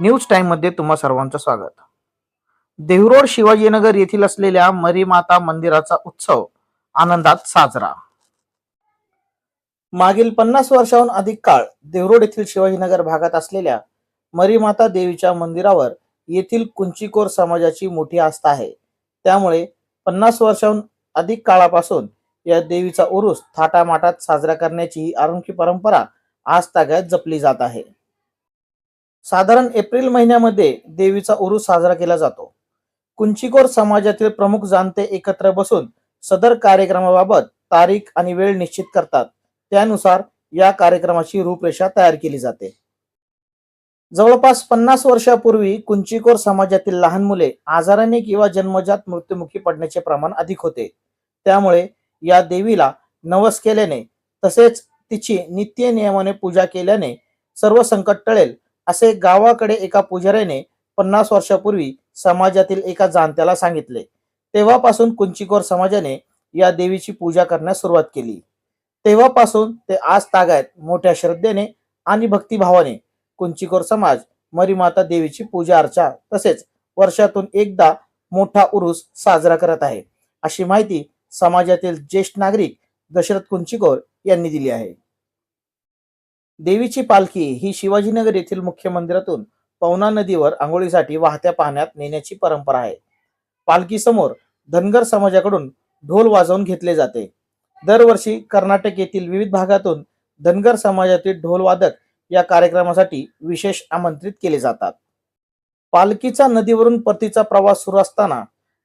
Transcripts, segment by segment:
News टाइममध्ये तुम्हा सर्वांचं स्वागत. देहरोड शिवाजीनगर येथील असलेल्या मरीमाता मंदिराचा उत्सव आनंदात साजरा. मागील पन्नास वर्षाहून अधिक काळ देहरोड येथील शिवाजीनगर भागात असलेल्या मरीमाता देवीच्या मंदिरावर येथील कुंचिकोर समाजाची मोठी आस्था आहे. त्यामुळे पन्नास वर्षाहून अधिक काळापासून या देवीचा उरुस थाटामाटात साजरा करण्याची ही अनोखी परंपरा आज ताग्यात जपली जात आहे. साधारण एप्रिल महिन्यामध्ये देवीचा उरूस साजरा केला जातो. कुंचिकोर समाजातील प्रमुख जाणते एकत्र बसून सदर कार्यक्रमाबाबत तारीख आणि वेळ निश्चित करतात. त्यानुसार या कार्यक्रमाची रूपरेषा तयार केली जाते. जवळपास पन्नास वर्षापूर्वी कुंचिकोर समाजातील लहान मुले आजाराने किंवा जन्मजात मृत्युमुखी पडण्याचे प्रमाण अधिक होते. त्यामुळे या देवीला नवस केल्याने तसेच तिची नित्य नियमाने पूजा केल्याने सर्व संकट टळेल असे गावाकडे एका पुजाऱ्याने पन्नास वर्षापूर्वी समाजातील एका जाणत्याला सांगितले. तेव्हापासून कुंचिकोर समाजाने या देवीची पूजा करण्यास सुरुवात केली. तेव्हापासून ते आज तागायत मोठ्या श्रद्धेने आणि भक्तिभावाने कुंचिकोर समाज मरीमाता देवीची पूजा अर्चा तसेच वर्षातून एकदा मोठा उरुस साजरा करत आहे अशी माहिती समाजातील ज्येष्ठ नागरिक दशरथ कुंचिकोर यांनी दिली आहे. देवीची पालखी ही शिवाजीनगर येथील मुख्य मंदिरातून पवना नदीवर आंघोळीसाठी वाहत्या पाण्यात नेण्याची परंपरा आहे. पालखी समोर धनगर समाजाकडून ढोल वाजवून घेतले जाते. दरवर्षी कर्नाटक येथील विविध भागातून धनगर समाजातील ढोलवादक या कार्यक्रमासाठी विशेष आमंत्रित केले जातात. पालखीचा नदीवरून परतीचा प्रवास सुरू असताना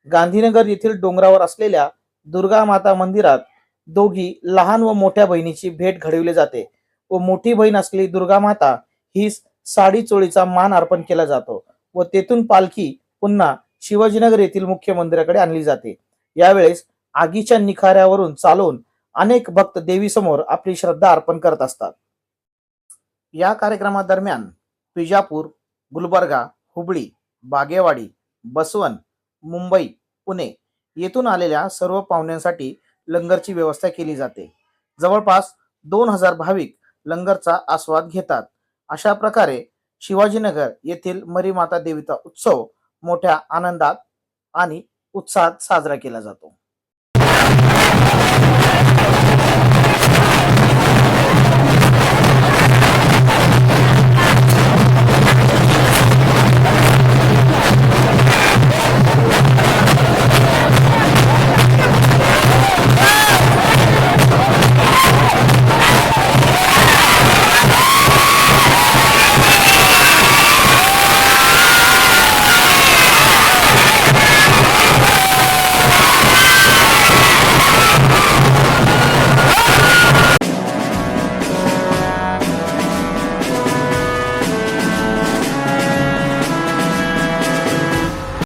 गांधीनगर येथील डोंगरावर असलेल्या दुर्गा माता मंदिरात दोघी लहान व मोठ्या बहिणीची भेट घडविली जाते. व मोठी बहीण असलेली दुर्गा माता ही साडी चोळीचा मान अर्पण केला जातो व तेथून पालखी पुन्हा शिवाजीनगर येथील मुख्य मंदिराकडे आणली जाते. यावेळेस आगीच्या निखाऱ्यावरून चालून अनेक भक्त देवीसमोर आपली श्रद्धा अर्पण करत असतात. या कार्यक्रमादरम्यान विजापूर गुलबर्गा हुबळी बागेवाडी बसवन मुंबई पुणे येथून आलेल्या सर्व पाहुण्यांसाठी लंगरची व्यवस्था केली जाते. जवळपास दोन हजार भाविक लंगरचा आस्वाद घेतात. अशा प्रकारे शिवाजीनगर येथील मरीमाता देवीचा उत्सव मोठ्या आनंदात आणि उत्साहात साजरा केला जातो.